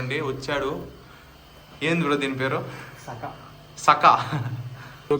అండి వచ్చాడు. ఏంది బ్రో దీని పేరు? సకా.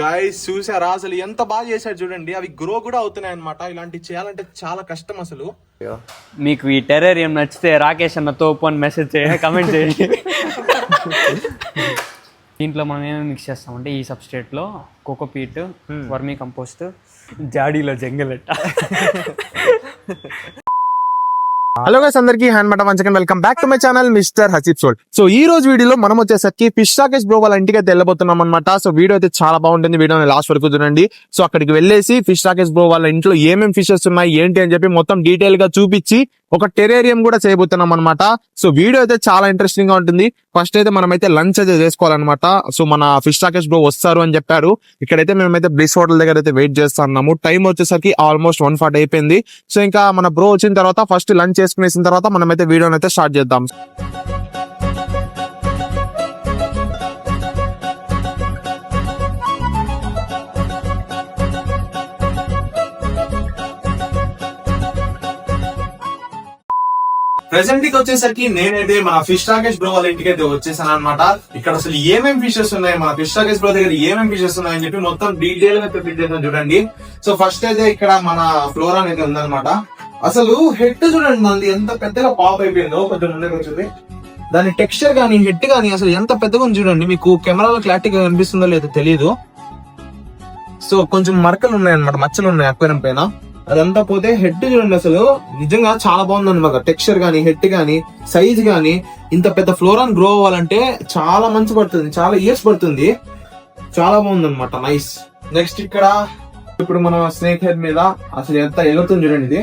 గాయస్ చూసారా? అసలు ఎంత బాగా చేశాడు చూడండి. అవి గ్రో కూడా అవుతున్నాయి అనమాట ఇలాంటివి చేయాలంటే చాలా కష్టం అసలు. మీకు ఈ టెర్రేరియం నచ్చితే రాకేష్ అన్న తోపు అని మెసేజ్ చేయండి కమెంట్ చేయండి. దీంట్లో మనం ఏమేమి మిక్స్ చేస్తామంటే ఈ సబ్స్టేట్లో కోకోపీట్ వర్మీ కంపోస్ట్ జాడీలో జంగలెట్ట. హలో గైస్ అందరికి హ్యాండ్ మటం వంచకన్ welcome back to my channel mister Haseeb soul so ఈ రోజు వీడియోలో మనం వచ్చేసరికి ఫిష్ రాకేష్ బ్రో వాళ్ళ ఇంటికి అయితే వెళ్ళబోతున్నాం అనమాట సో వీడియో అయితే చాలా బాగుంటుంది. వీడియో లాస్ట్ వరకు చూడండి. సో అక్కడికి వెళ్ళేసి ఫిష్ రాకేష్ బ్రో వాళ్ళ ఇంట్లో ఏమేమి ఫిషెస్ ఉన్నాయి ఏంటి అని చెప్పి మొత్తం డీటెయిల్గా చూపించి ఒక టెరేరియం కూడా చేయబోతున్నాం అనమాట సో వీడియో అయితే చాలా ఇంట్రెస్టింగ్గా ఉంటుంది. ఫస్ట్ అయితే మనం అయితే లంచ్ అయితే చేసుకోవాలన్నమాట. సో మన ఫిష్ రాకేష్ బ్రో వస్తారు అని చెప్పారు. ఇక్కడైతే మేమైతే బ్లిస్ హోటల్ దగ్గర అయితే వెయిట్ చేస్తున్నాము టైం వచ్చేసరికి ఆల్మోస్ట్ వన్ ఫార్టీ అయిపోయింది. సో ఇంకా మన బ్రో వచ్చిన తర్వాత ఫస్ట్ లంచ్ చేసుకునేసిన తర్వాత మనమైతే వీడియోని అయితే స్టార్ట్ చేద్దాం. ప్రెసెంట్కి వచ్చేసరికి నేనైతే మన ఫిష్ రాకేష్ బ్రో వాళ్ళ ఇంటికి అయితే వచ్చేసాను అనమాట ఇక్కడ అసలు ఏమేం ఫిషెస్ ఉన్నాయి? మన ఫిష్ రాకేష్ బ్రో దగ్గర ఏమేం ఫిషెస్ ఉన్నాయని చెప్పి మొత్తం డీటెయిల్గా చూపించేసాను చూడండి. సో ఫస్ట్ అయితే ఇక్కడ మన ఫ్లోరా అయితే ఉందన్నమాట. అసలు హెడ్ చూడండి మనది ఎంత పెద్దగా పాప్ అయిపోయిందో. కొంచెం ముందుకు వచ్చింది. దాని టెక్స్చర్ కానీ హెడ్ కానీ అసలు ఎంత పెద్దగా ఉంది చూడండి. మీకు కెమెరాలో క్లారిటీగా కనిపిస్తుందో లేదో తెలియదు సో కొంచెం మరకలు ఉన్నాయన్నమాట మచ్చలు ఉన్నాయి అక్వేరం పైన. అదంతా పోతే హెడ్ చూడండి అసలు. నిజంగా చాలా బాగుంది అనమాట టెక్స్చర్ కానీ హెడ్ కానీ సైజ్ కానీ ఇంత పెద్ద ఫ్లోరాన్ గ్రో అవ్వాలంటే చాలా మంచి పడుతుంది. చాలా ఇయర్స్ పడుతుంది. చాలా బాగుంది అనమాట నైస్ నెక్స్ట్ ఇక్కడ ఇప్పుడు మన స్నేక్ హెడ్ మీద అసలు ఎంత ఎగురుతుంది చూడండి ఇది.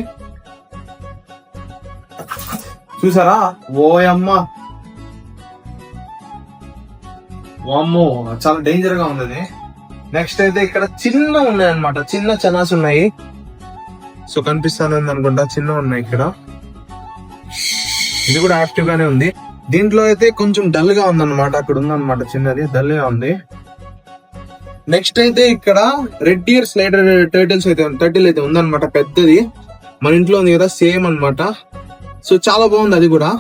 చూసారా? ఓయమ్మ. వామ్మో చాలా డేంజర్గా ఉంది నెక్స్ట్ అయితే ఇక్కడ చిన్న ఉన్నాయి అనమాట చిన్న చనాస్ ఉన్నాయి. సో కనిపిస్తాను అనుకుంటా. చిన్న ఉన్నాయి ఇక్కడ. ఇది కూడా యాక్టివ్ గానే ఉంది. దీంట్లో అయితే కొంచెం డల్గా ఉందన్నమాట. అక్కడ ఉందన్నమాట చిన్నది. డల్గా ఉంది. నెక్స్ట్ అయితే ఇక్కడ రెడ్ ఇయర్ స్లైడర్ టర్టిల్స్ అయితే టర్టిల్ అయితే ఉందన్నమాట. పెద్దది. మన ఇంట్లో ఉంది కదా సేమ్ అన్నమాట. సో చాలా బాగుంది అది కూడా.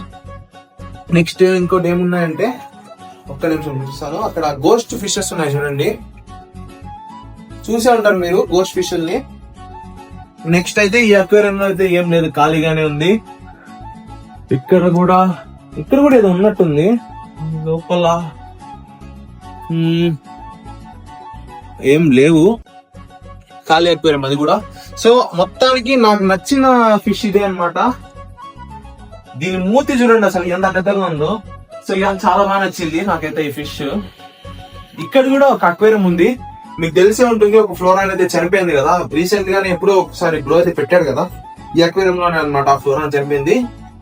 నెక్స్ట్ ఇంకోటి ఏమున్నాయంటే ఒక్క నిమిషం చూస్తాను అక్కడ గోస్ట్ ఫిషెస్ ఉన్నాయి చూడండి. చూసే ఉంటారు మీరు గోస్ట్ ఫిషెల్ని నెక్స్ట్ అయితే ఈ అక్వేరియం అయితే ఏం లేదు ఖాళీగానే ఉంది. ఇక్కడ కూడా ఇక్కడ కూడా ఏదో ఉన్నట్టుంది. లోపల ఏం లేవు. ఖాళీ అక్వేరియం అది కూడా. సో మొత్తానికి నాకు నచ్చిన ఫిష్ ఇదే అన్నమాట. దీని మూతి చూడండి అసలు ఎంత పెద్దగా ఉందో. సో ఇక చాలా బాగా నచ్చింది నాకైతే ఈ ఫిష్. ఇక్కడ కూడా ఒక అక్వేరియం ఉంది. మీకు తెలిసే ఉంటుంది ఒక ఫ్లోరా అయితే చనిపోయింది కదా. రీసెంట్ గానే ఎప్పుడో ఒకసారి గ్రో అయితే పెట్టాడు కదా. ఈ అక్వేరియం లోనే అనమాట ఆ ఫ్లోరా చనిపోయింది.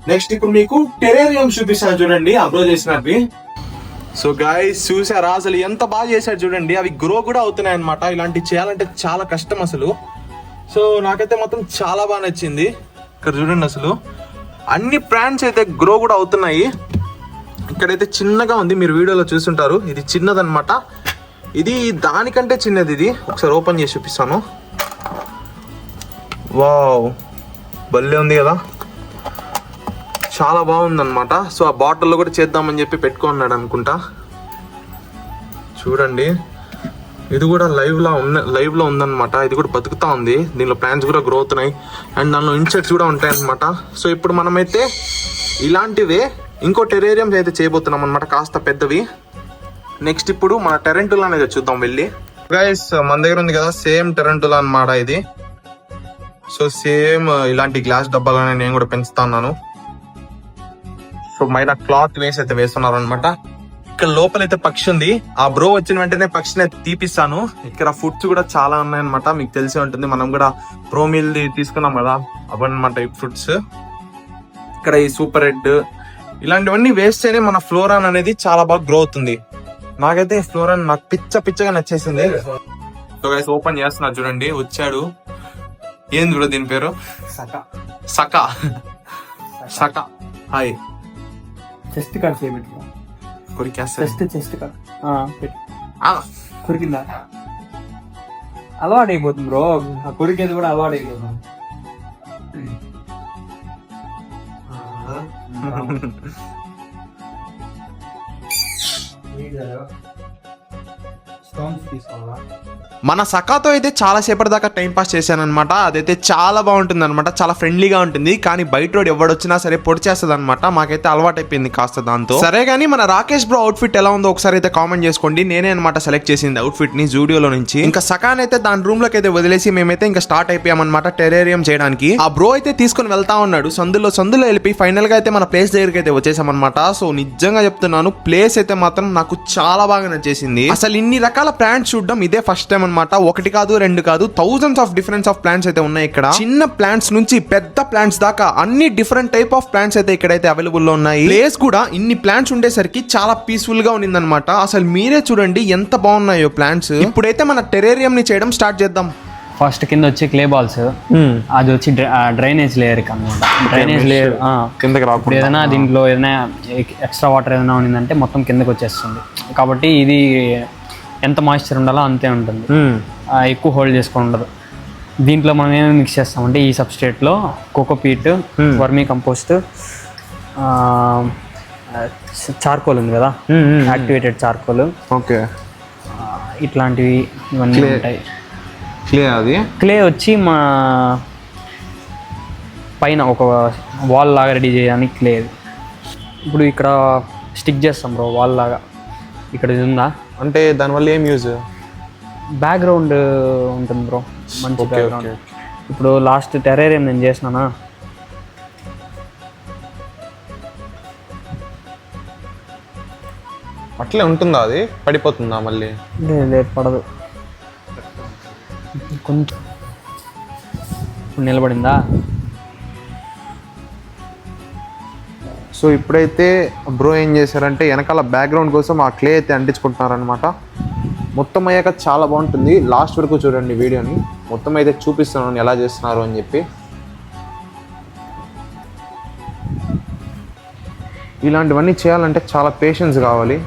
నెక్స్ట్ ఇప్పుడు మీకు టెరేరియం చూపిస్తాను చూడండి ఆ చేసినవి. సో గాయస్ చూసారా? అసలు ఎంత బాగా చేశాడు చూడండి. అవి గ్రో కూడా అవుతున్నాయి అనమాట ఇలాంటివి చేయాలంటే చాలా కష్టం అసలు. సో నాకైతే మొత్తం చాలా బాగా నచ్చింది. ఇక్కడ చూడండి అసలు. అన్ని ప్లాంట్స్ అయితే గ్రో కూడా అవుతున్నాయి. ఇక్కడైతే చిన్నగా ఉంది మీరు వీడియోలో చూస్తుంటారు ఇది చిన్నదనమాట ఇది దానికంటే చిన్నది ఇది. ఒకసారి ఓపెన్ చేసి చూపిస్తాను. వావ్. భలే ఉంది కదా. చాలా బాగుందన్నమాట. సో ఆ బాటిల్లో కూడా చేద్దామని చెప్పి పెట్టుకున్నాడు అనుకుంటా. చూడండి. ఇది కూడా లైవ్లో ఉన్న లైవ్లో ఉందన్నమాట. ఇది కూడా బతుకుతా ఉంది. దీనిలో ప్లాన్స్ కూడా గ్రోత్ ఉన్నాయి. అండ్ దానిలో ఇన్సెక్ట్స్ కూడా ఉంటాయన్నమాట. సో ఇప్పుడు మనమైతే ఇలాంటివే ఇంకో టెరేరియంస్ అయితే చేయబోతున్నాం అనమాట కాస్త పెద్దవి. నెక్స్ట్ ఇప్పుడు మన టెరెంటులా అనేది చూద్దాం వెళ్ళి. గైస్ మన దగ్గర ఉంది కదా సేమ్ టెరెంటులా అన్నమాట ఇది. సో సేమ్ uh, ఇలాంటి గ్లాస్ డబ్బాలోనే నేను కూడా పెంచుతా ఉన్నాను. సో మైన క్లాత్ వేసి అయితే వేస్తున్నారు అనమాట ఇక్కడ లోపలైతే పక్షి ఉంది. ఆ బ్రో వచ్చిన వెంటనే పక్షిని అయితే తీపిస్తాను. ఇక్కడ ఫుడ్స్ కూడా చాలా ఉన్నాయన్నమాట. మీకు తెలిసే ఉంటుంది. మనం కూడా ప్రో మీల్ తీసుకున్నాం కదా అవన్నమాట ఈ ఫ్రూట్స్ ఇక్కడ ఈ సూపర్ రెడ్ ఇలాంటివన్నీ వేస్తేనే మన ఫ్లోరాన్ అనేది చాలా బాగా గ్రో అవుతుంది. నాకైతే ఈ ఫ్లోరాన్ నాకు పిచ్చ పిచ్చగా నచ్చేసింది. సో గైస్ ఓపెన్ చేస్తున్నా చూడండి. వచ్చాడు. ఏంది బ్రో దీని పేరు? సక. సకా. సకా. హాయ్ చెస్ట్ కార్డ్ చేయబెట్టు కొరికేస్తా చెస్ట్ చెస్ట్ కార్డ్ కొరికిందా? అలవాటు అయిపోతుంది బ్రో. ఆ కొరికేది కూడా అలవాటు అయిపోతుంది 여 러. మన సకాతో అయితే చాలా సేపటి దాకా టైం పాస్ చేశానమాట అదైతే చాలా బాగుంటుంది అనమాట చాలా ఫ్రెండ్లీగా ఉంటుంది. కానీ బయట రోడ్ ఎవడొచ్చినా సరే పొడి చేస్తుంది అనమాట మాకైతే అలవాటు అయిపోయింది కాస్త దాంతో. సరే కానీ మన రాకేష్ బ్రో అవుట్ఫిట్ ఎలా ఉందో ఒకసారి అయితే కామెంట్ చేసుకోండి. నేనే అనమాట సెలెక్ట్ చేసింది అవుట్ఫిట్ని జూడియోలో నుంచి. ఇంకా సకాన్ అయితే దాని రూమ్లోకి అయితే వదిలేసి మేమైతే ఇంకా స్టార్ట్ అయిపోయామన్నమాట టెరేరియం చేయడానికి. ఆ బ్రో అయితే తీసుకొని వెళ్తా ఉన్నాడు. సందులో సందులో వెళ్ళి ఫైనల్గా అయితే మన ప్లేస్ దగ్గరికి అయితే వచ్చేసామన్నమాట. సో నిజంగా చెప్తున్నాను ప్లేస్ అయితే మాత్రం నాకు చాలా బాగా నచ్చేసింది. అసలు ఇన్ని రకాల ప్లాంట్స్ చూడడం ఇదే ఫస్ట్ టైం అన్నమాట. ఒకటి కాదు రెండు కాదు thousands of difference of plants అయితే ఉన్నాయి ఇక్కడ. చిన్న ప్లాంట్స్ నుంచి పెద్ద ప్లాంట్స్ దాకా అన్ని డిఫరెంట్ టైప్ ఆఫ్ ప్లాంట్స్ అయితే ఇక్కడైతే అవైలబుల్లో ఉన్నాయి. ప్లేస్ కూడా ఇన్ని ప్లాంట్స్ ఉండేసరికి చాలా పీస్ఫుల్గా ఉన్నిందనమాట అసలు మీరే చూడండి ఎంత బాగున్నాయో ప్లాంట్స్ ఇప్పుడైతే మన టెరేరియం ని చేయడం స్టార్ట్ చేద్దాం. ఫస్ట్ కింద వచ్చి క్లే బాల్స్ అది వచ్చి డ్రైనేజ్ లేయర్ అనమాట డ్రైనేజ్ లేయర్ కిందకి రాకుండా. ఏదైనా దీంట్లో ఏదైనా ఎక్స్ట్రా వాటర్ ఏదైనా ఉండిందంటే మొత్తం కిందకి వచ్చేస్తుంది. కాబట్టి ఇది ఎంత మాయిశ్చర్ ఉండాలో అంతే ఉంటుంది. ఎక్కువ హోల్డ్ చేసుకొని ఉండదు దీంట్లో మనం ఏమేమి మిక్స్ చేస్తామంటే ఈ సబ్స్టేట్లో కోకోపీట్ వర్మీ కంపోస్ట్ చార్కోల్ ఉంది కదా? Activated charcoal okay. ఇట్లాంటివి ఇవన్నీ ఉంటాయి. క్లియర్ అది? క్లే వచ్చి మా పైన ఒక వాల్ లాగా రెడీ చేయడానికి క్లే ఇప్పుడు ఇక్కడ స్టిక్ చేస్తాం బ్రో వాల్ లాగా. ఇక్కడ ఇది ఉందా? అంటే దానివల్ల ఏం యూజ్ బ్యాక్గ్రౌండ్ ఉంటుంది బ్రో మంచి బ్యాక్గ్రౌండ్. ఇప్పుడు లాస్ట్ టెరేరియం నేను చేసినానా? అట్లే ఉంటుందా అది? పడిపోతుందా మళ్ళీ? లేదు లేదు పడదు. కొంచెం. నిలబడిందా? సో ఇప్పుడైతే బ్రో ఏం చేశారంటే వెనకాల బ్యాక్గ్రౌండ్ కోసం ఆ క్లే అయితే అంటించుకుంటున్నారనమాట మొత్తం అయ్యాక చాలా బాగుంటుంది. లాస్ట్ వరకు చూడండి వీడియోని. మొత్తం అయితే చూపిస్తున్నాను ఎలా చేస్తున్నారు అని చెప్పి. ఇలాంటివన్నీ చేయాలంటే చాలా పేషెన్స్ కావాలి.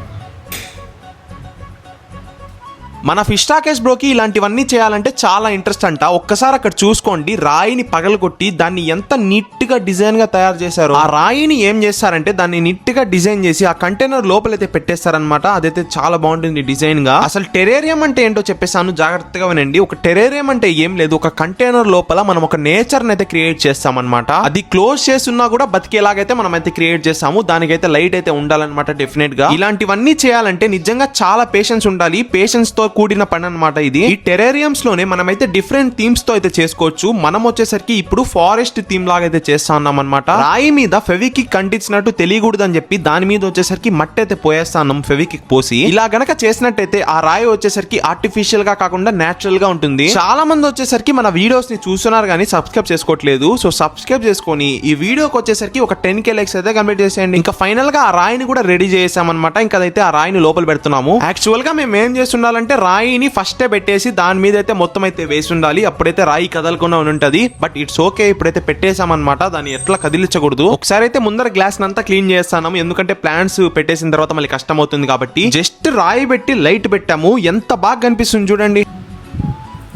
మన ఫిష్టాకేష్ బ్రోకి ఇలాంటివన్నీ చేయాలంటే చాలా ఇంట్రెస్ట్ అంట. ఒక్కసారి అక్కడ చూసుకోండి రాయిని పగలగొట్టి దాన్ని ఎంత నీట్గా డిజైన్గా తయారు చేశారు. ఆ రాయిని ఏం చేస్తారంటే దాన్ని నీట్గా డిజైన్ చేసి ఆ కంటైనర్ లోపలైతే పెట్టేస్తారనమాట అదైతే చాలా బాగుంటుంది డిజైన్గా అసలు టెరేరియం అంటే ఏంటో చెప్పేసాను జాగ్రత్తగా వినండి. ఒక టెరేరియం అంటే ఏం లేదు ఒక కంటైనర్ లోపల మనం ఒక నేచర్ అయితే క్రియేట్ చేస్తామన్నమాట. అది క్లోజ్ చేస్తున్నా కూడా బతికేలాగైతే మనం అయితే క్రియేట్ చేస్తాము. దానికైతే లైట్ అయితే ఉండాలన్నమాట డెఫినెట్గా. ఇలాంటివన్నీ చేయాలంటే నిజంగా చాలా పేషెన్స్ ఉండాలి. పేషెన్స్తో కూడిన పని అనమాట ఇది. ఈ టెరేరియంస్లోనే మనమైతే డిఫరెంట్ థీమ్స్తో అయితే చేసుకోవచ్చు. మనం వచ్చేసరికి ఇప్పుడు ఫారెస్ట్ థీమ్ లాగా అయితే చేస్తా ఉన్నాం అనమాట రాయి మీద ఫెవికిక్ కంటించినట్టు తెలియకూడదు అని చెప్పి దాని మీద వచ్చేసరికి మట్టి అయితే పోయేస్తా ఉన్నాం ఫెవికిక్ పోసి. ఇలా గనక చేసినట్టయితే ఆ రాయి వచ్చేసరికి ఆర్టిఫిషియల్గా కాకుండా నేచురల్గా ఉంటుంది. చాలా మంది వచ్చేసరికి మన వీడియోస్ని చూస్తున్నారు కానీ సబ్స్క్రైబ్ చేసుకోవట్లేదు. సో సబ్స్క్రైబ్ చేసుకొని ఈ వీడియోకి వచ్చేసరికి ఒక టెన్ కే లైక్స్ అయితే కంప్లీట్ చేసేయండి. ఇంకా ఫైనల్గా ఆ రాయిని కూడా రెడీ చేసామన్నమాట ఇంకా అదైతే ఆ రాయిని లోపల పెడుతున్నాము. యాక్చువల్గా మేము ఏం చేస్తుండాలంటే రాయిని ఫస్టే పెట్టేసి దాని మీద అయితే మొత్తం అయితే వేసి ఉండాలి అప్పుడైతే రాయి కదలకుండా ఉంటది బట్ ఇట్స్ ఓకే ఇప్పుడైతే పెట్టేసామన్నమాట దాన్ని ఎట్లా కదిలించకూడదు. ఒకసారి అయితే ముందర గ్లాస్ అంతా క్లీన్ చేస్తాము. ఎందుకంటే ప్లాంట్స్ పెట్టేసిన తర్వాత మళ్ళీ కష్టం అవుతుంది కాబట్టి. జస్ట్ రాయి పెట్టి లైట్ పెట్టాము. ఎంత బాగా కనిపిస్తుంది చూడండి.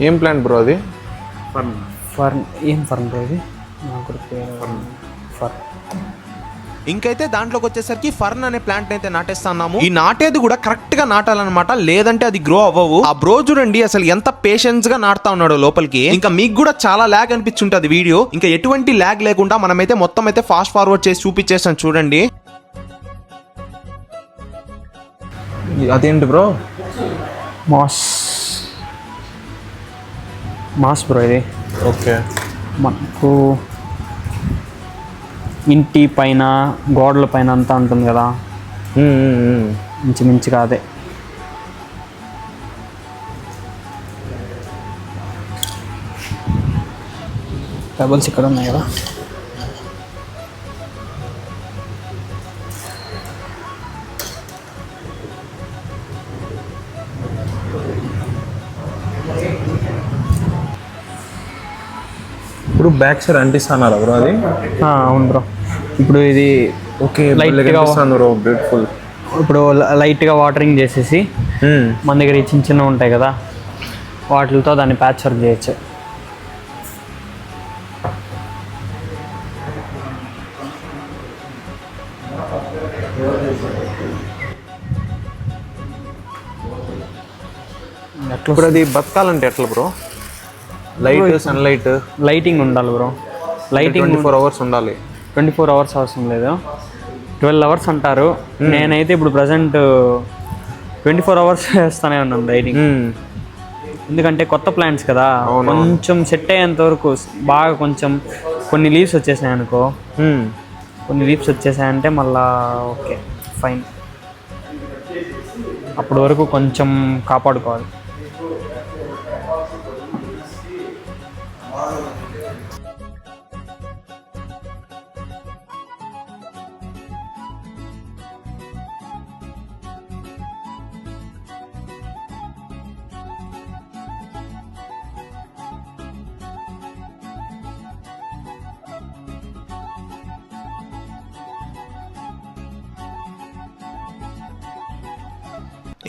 ఏం ప్లాన్ బ్రో అది? ఫర్న్ ఏం ఫర్న్ బ్రో పేరు ఫర్న్ ఇంకైతే దాంట్లోకి వచ్చేసరికి ఫర్న్ అనే ప్లాంట్ అయితే నాటేస్తున్నాము ఈ నాటేది కూడా కరెక్ట్గా నాటాలన్నమాట. లేదంటే అది గ్రో అవ్వవు. ఆ బ్రో చూడండి అసలు ఎంత పేషెన్స్గా నాటుతా ఉన్నాడు లోపలికి. ఇంకా మీకు కూడా చాలా ల్యాగ్ అనిపించుంటది వీడియో. ఇంకా ఎటువంటి ల్యాగ్ లేకుండా మనమైతే మొత్తం అయితే ఫాస్ట్ ఫార్వర్డ్ చేసి చూపించేసాం చూడండి. అదేంటి బ్రో మాస్. మాస్ బ్రో ఇది. ఓకే. మనకు ఇంటి పైన గోడల పైన అంతా ఉంటుంది కదా? ఇంచుమించుగా అదే. పెబల్స్ ఇక్కడ ఉన్నాయి కదా? ఇప్పుడు బ్యాక్ సైడ్ అంటిస్తున్నారు బ్రో అది? ఆ, అవును బ్రో. ఇప్పుడు ఇది ఓకే Light గా- కనిపిస్తుంది బ్రో బ్యూటిఫుల్ ఇప్పుడు లైట్గా వాటరింగ్ చేసేసి మన దగ్గర ఈ చిన్న చిన్న ఉంటాయి కదా వాటితో దాన్ని ప్యాచ్ వర్క్ చేయొచ్చు. ఇప్పుడు అది బతకాలంటే ఎట్లా బ్రో? లైట్ సన్లైట్ లైటింగ్ ఉండాలి bro lighting twenty four hours ఉండాలి. ట్వంటీ ఫోర్ అవర్స్ అవసరం లేదు. ట్వెల్వ్ అవర్స్ అంటారు. నేనైతే ఇప్పుడు ప్రజెంట్ ట్వంటీ ఫోర్ అవర్స్ వేస్తానే ఉన్నాను లైటింగ్ ఎందుకంటే కొత్త ప్లాంట్స్ కదా. కొంచెం సెట్ అయ్యేంత వరకు బాగా కొంచెం కొన్ని లీవ్స్ వచ్చేసాయి అనుకో. కొన్ని లీవ్స్ వచ్చేసాయంటే మళ్ళా ఓకే ఫైన్ అప్పటి వరకు కొంచెం కాపాడుకోవాలి.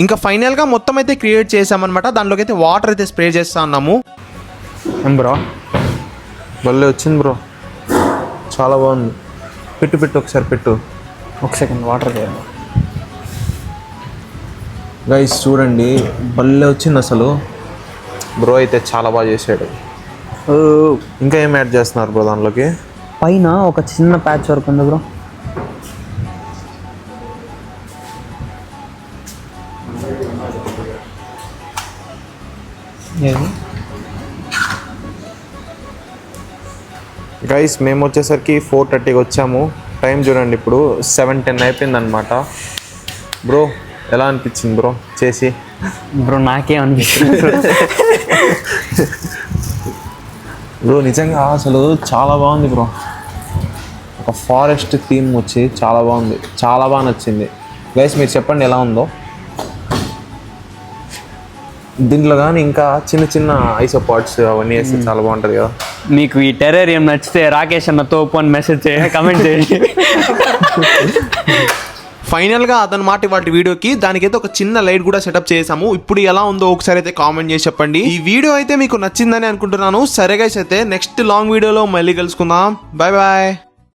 ఇంకా ఫైనల్గా మొత్తం అయితే క్రియేట్ చేసామన్నమాట దాంట్లోకి అయితే వాటర్ అయితే స్ప్రే చేస్తా ఉన్నాము. ఏం బ్రో? భలే వచ్చింది బ్రో. చాలా బాగుంది. పెట్టు పెట్టు ఒకసారి పెట్టు. ఒక సెకండ్ వాటర్ చేయాలి గైస్ చూడండి. భలే వచ్చింది అసలు. బ్రో అయితే చాలా బాగా చేశాడు. ఇంకా ఏం యాడ్ చేస్తున్నారు బ్రో దానిలోకి పైన ఒక చిన్న ప్యాచ్ వర్క్ ఉంది బ్రో. గైస్ మేము వచ్చేసరికి ఫోర్ థర్టీకి వచ్చాము. టైం చూడండి ఇప్పుడు సెవెన్ టెన్ అయిపోయింది అనమాట బ్రో ఎలా అనిపించింది బ్రో చేసి. బ్రో నాకేం అనిపిస్తుంది బ్రో నిజంగా అసలు చాలా బాగుంది బ్రో ఒక ఫారెస్ట్ థీమ్ వచ్చి చాలా బాగుంది. చాలా బాగా నచ్చింది. గైస్ మీరు చెప్పండి ఎలా ఉందో. దీంట్లో కానీ ఇంకా చిన్న చిన్న ఐసో పాట్స్ అవన్నీ వేస్తే చాలా బాగుంటుంది కదా. మీకు ఈ టెరేరియం నచ్చితే రాకేష్ అన్న తోపు అని మెసేజ్ చేయ కమెంట్ చేయండి. ఫైనల్గా అదనమాట వాటి వీడియోకి దానికైతే ఒక చిన్న లైట్ కూడా సెటప్ చేసాము. ఇప్పుడు ఎలా ఉందో ఒకసారి అయితే కామెంట్ చేసి చెప్పండి. ఈ వీడియో అయితే మీకు నచ్చిందని అనుకుంటున్నాను. సరే గైస్ అయితే నెక్స్ట్ లాంగ్ వీడియోలో మళ్ళీ కలుసుకుందాం. Bye bye